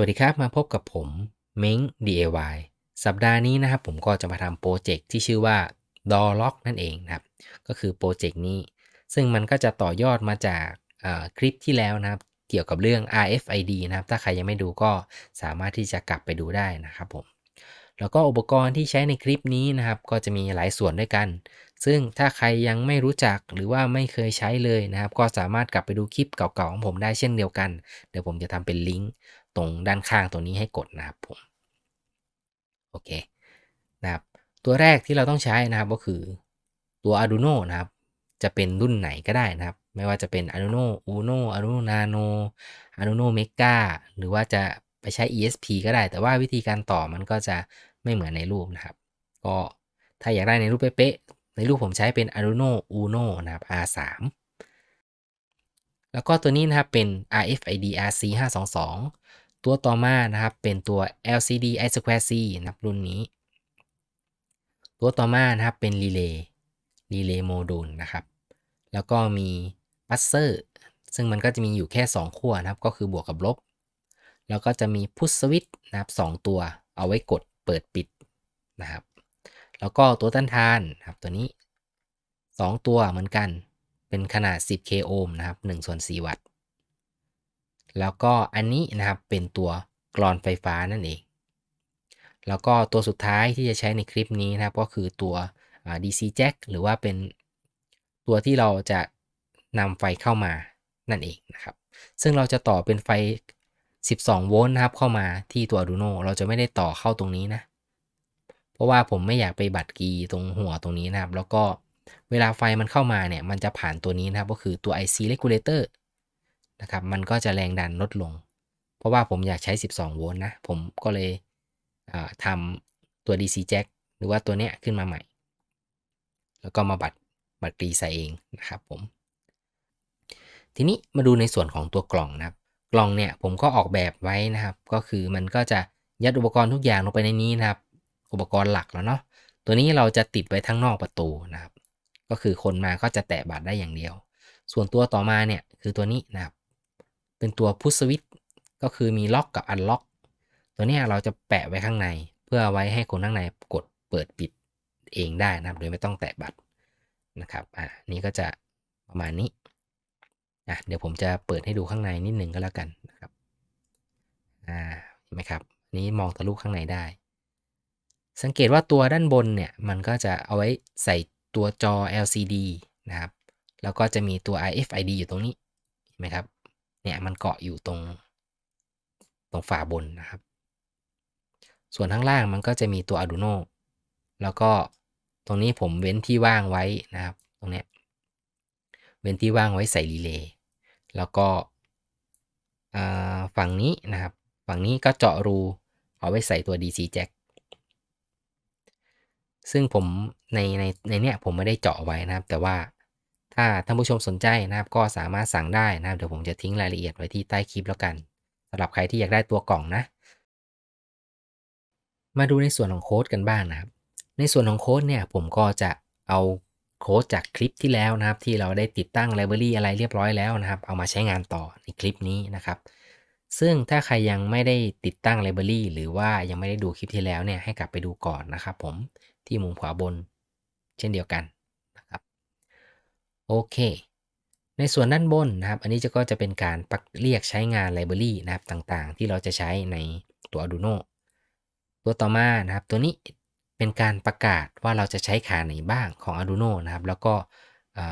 วัสดีครับมาพบกับผมเม้ง DIY สัปดาห์นี้นะครับผมก็จะมาทำโปรเจกต์ที่ชื่อว่า Door Lock นั่นเองนะครับ ก็คือโปรเจกต์นี้ ซึ่งมันก็จะต่อยอดมาจากคลิปที่แล้วนะครับ เกี่ยวกับเรื่อง RFID นะครับ ถ้าใครยังไม่ดูก็สามารถที่จะกลับไปดูได้นะครับผม แล้วก็อุปกรณ์ที่ใช้ในคลิปนี้นะครับ ก็จะมีหลายส่วนด้วยกัน ซึ่งถ้าใครยังไม่รู้จักหรือว่าไม่เคยใช้เลยนะครับ ก็สามารถกลับไปดูคลิปเก่าๆของผมได้เช่นเดียวกัน เดี๋ยวผมจะทำเป็นลิงก์ ตรงด้านข้างตรงนี้ให้กดนะครับผมโอเคนะครับตัวแรกที่เราต้องใช้นะครับก็คือตัว Arduino นะครับจะเป็นรุ่นไหนก็ได้นะครับ ไม่ว่าจะเป็น Arduino Uno Arduino Nano Arduino Mega หรือว่าจะไปใช้ ESP ก็ได้ แต่ว่าวิธีการต่อมันก็จะไม่เหมือนในรูปนะครับ ก็ถ้าอยากได้ในรูปเป๊ะๆในรูปผมใช้เป็น Arduino Uno นะครับ R3 แล้วก็ตัวนี้นะครับเป็น RFID RC522 ตัวต่อมานะครับเป็นตัว LCD I2C นะครับรุ่นนี้ ตัวต่อมานะครับเป็น Relay Relay Module นะครับ แล้วก็มีปัสเซอร์ซึ่งมันก็จะมีอยู่แค่ 2 ขั้วนะครับ ก็คือบวกกับลบ แล้วก็จะมีพุชสวิตนะครับ2ตัว เอาไว้กดเปิดปิดนะครับ แล้วก็ตัวต้านทานนะครับตัวนี้ 2 ตัวเหมือนกัน เป็นขนาด 10k โอห์มนะครับ1ส่วน4วัตต์ แล้วก็อันนี้นะครับเป็นตัวกรอนไฟฟ้านั่นเอง แล้วก็ตัวสุดท้ายที่จะใช้ในคลิปนี้นะครับก็คือตัว DC jack หรือว่าเป็นตัวที่เราจะนำไฟเข้ามานั่นเองนะครับ ซึ่งเราจะต่อเป็นไฟ 12 โวลต์นะครับเข้ามาที่ตัว Arduino เราจะไม่ได้ต่อเข้าตรงนี้นะ เพราะว่าผมไม่อยากไปบัดกีตรงหัวตรงนี้นะครับ แล้วก็เวลาไฟมันเข้ามาเนี่ย มันจะผ่านตัวนี้นะครับ ก็คือตัว IC regulator นะครับ มันก็จะแรงดันลดลง เพราะว่าผมอยากใช้ 12 โวลต์นะ ผมก็เลยทำตัว DC jack หรือว่าตัวเนี้ยขึ้นมาใหม่ แล้วก็มาบัดบัดกรีใส่เองนะครับผม ทีนี้มาดูในส่วนของตัวกล่องนะครับ กล่องเนี่ยผมก็ออกแบบไว้นะครับ ก็คือมันก็จะยัดอุปกรณ์ทุกอย่างลงไปในนี้นะครับ อุปกรณ์หลักแล้วเนาะ ตัวนี้เราจะติดไว้ทั้งนอกประตูนะครับ ก็คือคนมาก็จะแตะบัตรได้อย่างเดียว ส่วนตัวต่อมาเนี่ยคือตัวนี้นะครับ เป็นตัวพุชสวิตก็คือมีล็อกกับอันล็อก ตัวนี้เราจะแปะไว้ข้างใน เพื่อไว้ให้คนข้างในกดเปิดปิดเองได้นะครับ โดยไม่ต้องแตะบัตรนะครับ อ่า นี่ก็จะประมาณนี้ อะ เดี๋ยวผมจะเปิดให้ดูข้างในนิดนึงก็แล้วกันนะครับ อ่า เห็นไหมครับ นี้มองทะลุข้างในได้ สังเกตว่าตัวด้านบนเนี่ย มันก็จะเอาไว้ใส่ตัวจอ LCD นะครับ แล้วก็จะมีตัว RFID อยู่ตรงนี้ เห็นไหมครับ เนี่ยมันเกาะอยู่ตรงตรงฝาบนนะครับ ส่วนข้างล่างมันก็จะมีตัว Arduino แล้วก็ตรงนี้ผมเว้นที่ว่างไว้นะครับ ตรงเนี้ยเว้นที่ว่างไว้ใส่รีเลย์แล้วก็ฝั่งนี้นะครับ ฝั่งนี้ก็เจาะรูเอาไว้ใส่ตัว DC jack ซึ่งผมในในในเนี้ยผมไม่ได้เจาะไว้นะครับ แต่ว่า ถ้าท่านผู้ชมสนใจนะครับก็สามารถสั่งได้นะครับเดี๋ยวผมจะทิ้งรายละเอียดไว้ที่ใต้คลิปแล้วกันสำหรับใครที่อยากได้ตัวกล่องนะ มาดูในส่วนของโค้ดกันบ้างนะครับ ในส่วนของโค้ดเนี่ยผมก็จะเอาโค้ดจากคลิปที่แล้วนะครับ ที่เราได้ติดตั้งไลบรารีอะไรเรียบร้อยแล้วนะครับ เอามาใช้งานต่อในคลิปนี้นะครับ ซึ่งถ้าใครยังไม่ได้ติดตั้งไลบรารีหรือว่ายังไม่ได้ดูคลิปที่แล้วเนี่ยให้กลับไปดูก่อนนะครับผมที่มุมขวาบน เช่นเดียวกัน โอเค ในส่วนด้านบนนะครับ อันนี้จะก็จะเป็นการเรียกใช้งานไลบรารีนะครับต่างๆ ที่เราจะใช้ในตัว Arduino ตัวต่อมานะครับ ตัวนี้เป็นการประกาศว่าเราจะใช้ขาไหนบ้างของ Arduino นะครับ แล้วก็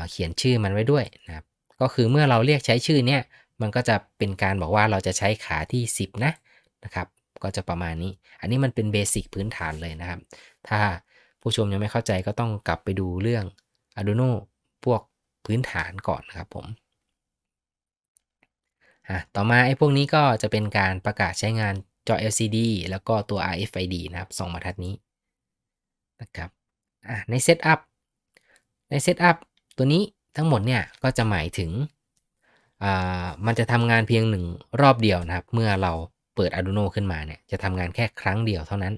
เขียนชื่อมันไว้ด้วยนะครับ ก็คือเมื่อเราเรียกใช้ชื่อเนี่ย มันก็จะเป็นการบอกว่าเราจะใช้ขาที่ 10 นะนะครับ ก็จะประมาณนี้ อันนี้มันเป็นเบสิกพื้นฐานเลยนะครับ ถ้าผู้ชมยังไม่เข้าใจก็ต้องกลับไปดูเรื่อง Arduino พวก พื้นฐานก่อนนะครับผมต่อมาไอ้พวกนี้ก็จะเป็นการประกาศใช้งานจอ LCD แล้วก็ตัว RFID นะครับสองบรรทัดนี้นะครับในเซตอัพในเซตอัพตัวนี้ทั้งหมดเนี่ยก็จะหมายถึง มันจะทำงานเพียงหนึ่งรอบเดียวนะครับ เมื่อเราเปิด Arduino ขึ้นมาเนี่ยจะทำงานแค่ครั้งเดียวเท่านั้น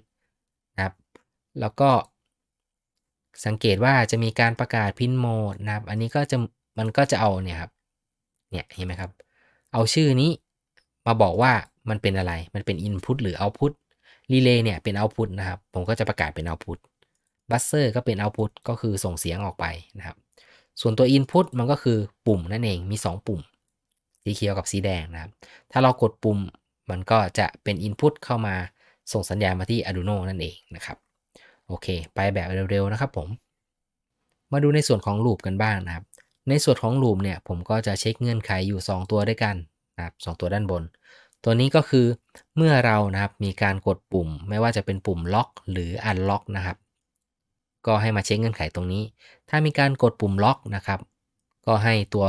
นะครับ แล้วก็ สังเกตว่าจะมีการประกาศพินโหมดนะครับ อันนี้ก็จะมันก็จะเอาเนี่ยครับ เนี่ยเห็นไหมครับ เอาชื่อนี้มาบอกว่ามันเป็นอะไร มันเป็น input หรือ output relay เนี่ยเป็น output นะครับ ผมก็จะประกาศเป็น output buzzer ก็เป็น output ก็คือส่งเสียงออกไปนะครับ ส่วนตัว input มันก็คือปุ่มนั่นเอง มี 2 ปุ่ม สีเขียวกับสีแดงนะครับ ถ้าเรากดปุ่มมันก็จะเป็น input เข้ามาส่งสัญญาณมาที่ Arduino นั่นเองนะครับ โอเค ไปแบบเร็วๆนะครับผม มาดูในส่วนของ loop กันบ้างนะครับ ในส่วนของ loop เนี่ยผมก็จะเช็คเงื่อนไขอยู่ 2 ตัวด้วยกันนะครับสตัวด้านบน ตัวนี้ก็คือเมื่อเรานะครับมีการกดปุ่ม ไม่ว่าจะเป็นปุ่มล็อกหรือ unlock นะครับ ก็ให้มาเช็คเงื่อนไขตรงนี้ ถ้ามีการกดปุ่มล็อกนะครับ ก็ให้ตัว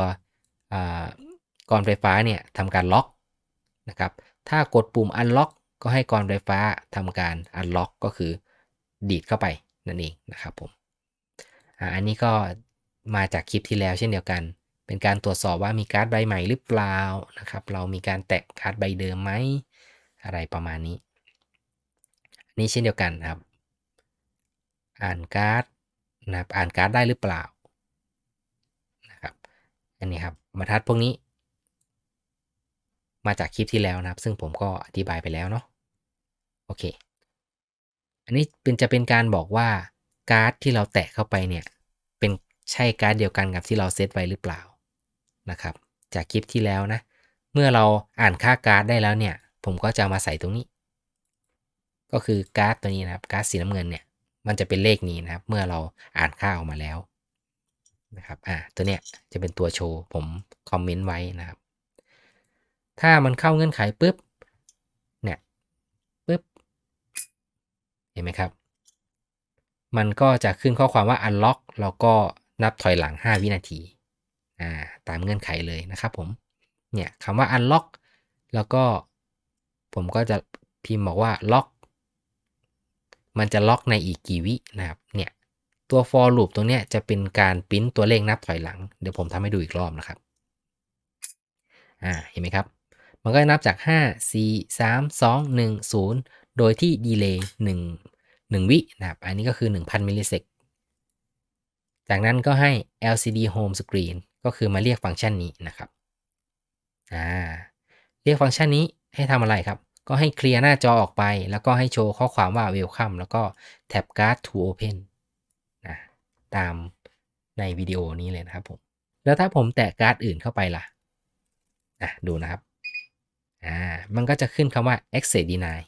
กรไฟฟ้าเนี่ยทำการล็อกนะครับ ถ้ากดปุ่ม unlock ก็ให้กรไฟฟ้าทำการ unlock ก็คือ ดีดเข้าไปนั่นเองนะครับผมอันนี้ก็มาจากคลิปที่แล้วเช่นเดียวกัน เป็นการตรวจสอบว่ามีการ์ดใบใหม่หรือเปล่านะครับ เรามีการแตะการ์ดใบเดิมไหมอะไรประมาณนี้ อันนี้เช่นเดียวกันครับ อ่านการ์ดนะครับอ่านการ์ดได้หรือเปล่านะครับ อันนี้ครับบรรทัดพวกนี้ มาจากคลิปที่แล้วนะครับ ซึ่งผมก็อธิบายไปแล้วเนาะโอเค อันนี้เป็นจะเป็นการบอกว่าการ์ดที่เราแตะเข้าไปเนี่ยเป็นใช่การ์ดเดียวกันกับที่เราเซตไว้หรือเปล่านะครับ จากคลิปที่แล้วนะ เมื่อเราอ่านค่าการ์ดได้แล้วเนี่ย ผมก็จะมาใส่ตรงนี้ ก็คือการ์ดตัวนี้นะครับการ์ดสีน้ำเงินเนี่ยมันจะเป็นเลขนี้นะครับ เมื่อเราอ่านค่าออกมาแล้วนะครับ อ่า ตัวเนี้ยจะเป็นตัวโชว์ ผมคอมเมนต์ไว้นะครับ ถ้ามันเข้าเงื่อนไขปุ๊บ เนี่ย ปุ๊บ เห็นไหมครับ มันก็จะขึ้นข้อความว่า unlock แล้วก็นับถอยหลัง 5 วินาทีอ่าตามเงื่อนไขเลยนะครับผม เนี่ยคำว่า unlock แล้วก็ผมก็จะพิมพ์บอกว่า lock มันจะล็อกในอีกกี่วินะครับ เนี่ยตัว for loop ตรงเนี้ยจะเป็นการปริ้นตัวเลขนับถอยหลัง เดี๋ยวผมทำให้ดูอีกรอบนะครับ อ่า เห็นไหมครับ มันก็นับจาก 5 4 3 2 1 0 โดยที่ดีเลย์1 1วินะครับ อันนี้ก็คือ 1,000 มิลลิเซกจากนั้นก็ให้ LCD Home Screen ก็คือมาเรียกฟังก์ชันนี้นะครับ อ่า เรียกฟังก์ชันนี้ให้ทำอะไรครับ ก็ให้เคลียร์หน้าจอออกไป แล้วก็ให้โชว์ข้อความว่า Welcome แล้วก็แท็บ Card to Open นะตามในวิดีโอนี้เลยนะครับผม แล้วถ้าผมแตะการ์ดอื่นเข้าไปล่ะ อะ ดูนะครับ อ่า มันก็จะขึ้นคำว่า access deny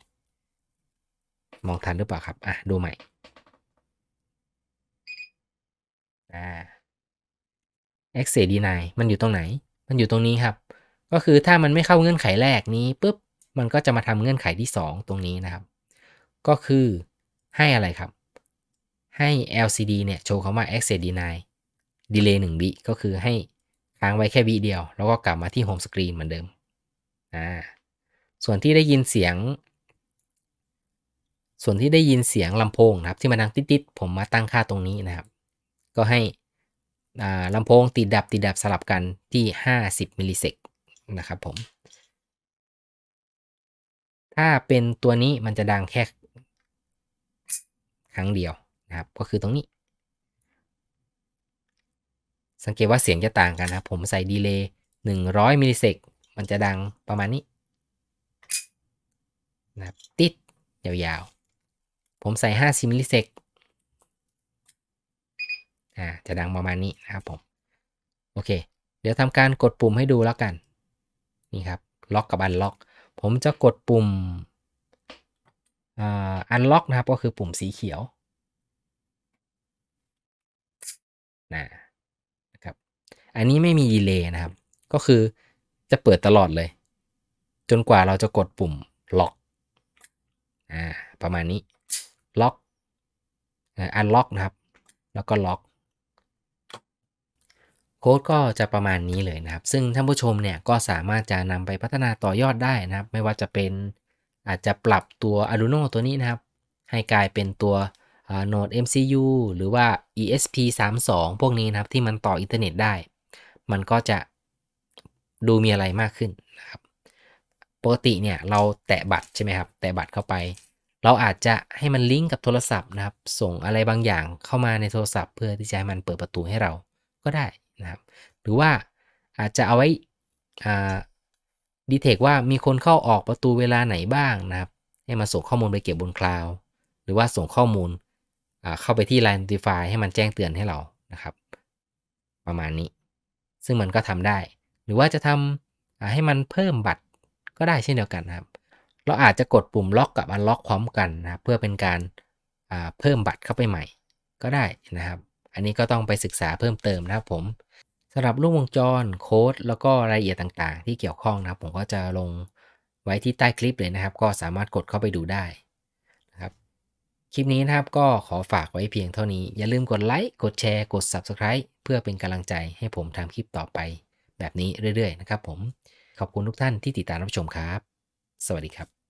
มองทันหรือเปล่าครับ อะ ดูใหม่ อ่า access deny มันอยู่ตรงไหน มันอยู่ตรงนี้ครับ ก็คือถ้ามันไม่เข้าเงื่อนไขแรกนี้ปุ๊บ มันก็จะมาทำเงื่อนไขที่ 2 ตรงนี้นะครับ ก็คือให้อะไรครับ ให้ LCD เนี่ยโชว์คำว่า access deny delay 1วิก็คือให้ค้างไว้แค่วิเดียว แล้วก็กลับมาที่ home screen เหมือนเดิม อ่า ส่วนที่ได้ยินเสียง ส่วนที่ได้ยินเสียงลำโพงนะครับที่มันดังติดๆผมมาตั้งค่าตรงนี้นะครับ ก็ให้ลำโพงติดดับติดดับสลับกันที่ 50 มิลลิเซกนะครับผม ถ้าเป็นตัวนี้มันจะดังแค่ครั้งเดียวนะครับ ก็คือตรงนี้ สังเกตว่าเสียงจะต่างกันนะผมใส่ดีเลย์100 มิลลิเซกมันจะดังประมาณนี้นะครับติดยาว ผมใส่ 50 มิลลิเซกอ่าจะดังประมาณนี้นะครับผม โอเค เดี๋ยวทำการกดปุ่มให้ดูแล้วกัน นี่ครับ ล็อกกับอันล็อก ผมจะกดปุ่มอันล็อกนะครับก็คือปุ่มสีเขียวนะครับ อันนี้ไม่มีดีเลย์นะครับ ก็คือจะเปิดตลอดเลย จนกว่าเราจะกดปุ่มล็อกอ่าประมาณนี้ ล็อกอันล็อกนะครับ แล้วก็ล็อกโค้ดก็จะประมาณนี้เลยนะครับ ซึ่งท่านผู้ชมเนี่ยก็สามารถจะนำไปพัฒนาต่อยอดได้นะครับ ไม่ว่าจะเป็นอาจจะปรับตัว Arduino ตัวนี้นะครับ ให้กลายเป็นตัว Node MCU หรือว่า ESP32 พวกนี้นะครับที่มันต่ออินเทอร์เน็ตได้ มันก็จะดูมีอะไรมากขึ้นนะครับ ปกติเนี่ยเราแตะบัตรใช่ไหมครับ แตะบัตรเข้าไป เราอาจจะให้มันลิงก์กับโทรศัพท์นะครับ ส่งอะไรบางอย่างเข้ามาในโทรศัพท์ เพื่อที่จะให้มันเปิดประตูให้เราก็ได้นะครับ หรือว่าอาจจะเอาไว้ดีเทคว่ามีคนเข้าออกประตูเวลาไหนบ้างนะครับ ให้มันส่งข้อมูลไปเก็บบนคลาวด์หรือว่าส่งข้อมูลเข้าไปที่ Line Notify ให้มันแจ้งเตือนให้เรานะครับ ประมาณนี้ ซึ่งมันก็ทำได้ หรือว่าจะทำให้มันเพิ่มบัตรก็ได้เช่นเดียวกันนะครับ เราอาจจะกดปุ่มล็อกกับอันล็อกพร้อมกันนะครับเพื่อเป็นการเพิ่มบัตรเข้าไปใหม่ก็ได้นะครับ อันนี้ก็ต้องไปศึกษาเพิ่มเติมนะครับผมสำหรับรูปวงจรโค้ดแล้วก็รายละเอียดต่างๆ ที่เกี่ยวข้องนะครับ ผมก็จะลงไว้ที่ใต้คลิปเลยนะครับ ก็สามารถกดเข้าไปดูได้นะครับ คลิปนี้นะครับก็ขอฝากไว้เพียงเท่านี้ อย่าลืมกดไลค์กดแชร์กด Subscribe เพื่อเป็นกำลังใจให้ผมทำคลิปต่อไป แบบนี้เรื่อยๆ นะครับผมขอบคุณทุกท่านที่ติดตามรับชมครับ สวัสดีครับ